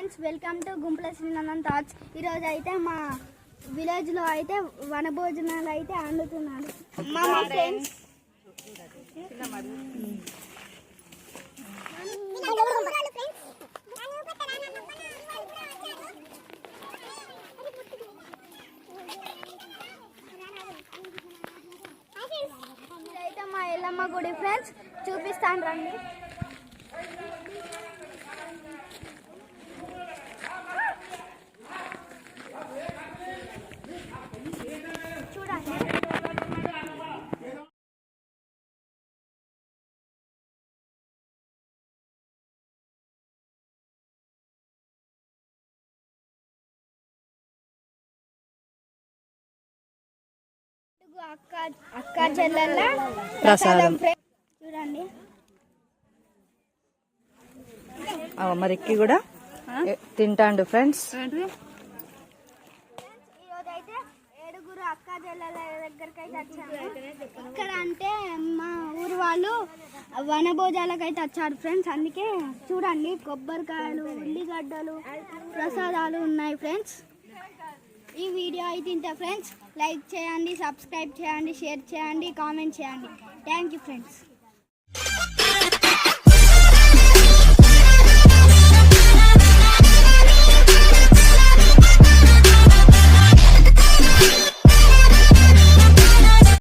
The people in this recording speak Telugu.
Welcome to Gumpula Srinandan thoughts. ఈరోజు అయితే మా విలేజ్లో అయితే వనభోజనాలు అయితే అందుతున్నారు మా మా ఫ్రెండ్స్. ఇదైతే మా ఎల్లమ్మ గుడి ఫ్రెండ్స్. చూపిస్తాను రండి చూడండి ఇదిగో అక్క అక్క చెల్లెళ్ళ ప్రసాదం. ఫ్రెండ్స్. చూడండి. అవ మరి ఎక్కి కూడా తింటాండు ఫ్రెండ్స్. ఈరోజు అయితే ఏడుగురు అక్క చెల్లెల దగ్గరికి అయితే వచ్చాము. ఇక్కడ అంటే మా ఊరు వాళ్ళు వనభోజాలకు అయితే వచ్చారు ఫ్రెండ్స్. అందుకే చూడండి కొబ్బరికాయలు ఉల్లిగడ్డలు ప్రసాదాలు ఉన్నాయి ఫ్రెండ్స్. ఈ వీడియో అయితే ఇంత ఫ్రెండ్స్. లైక్ చేయండి సబ్స్క్రైబ్ చేయండి షేర్ చేయండి కామెంట్ చేయండి. Thank you friends.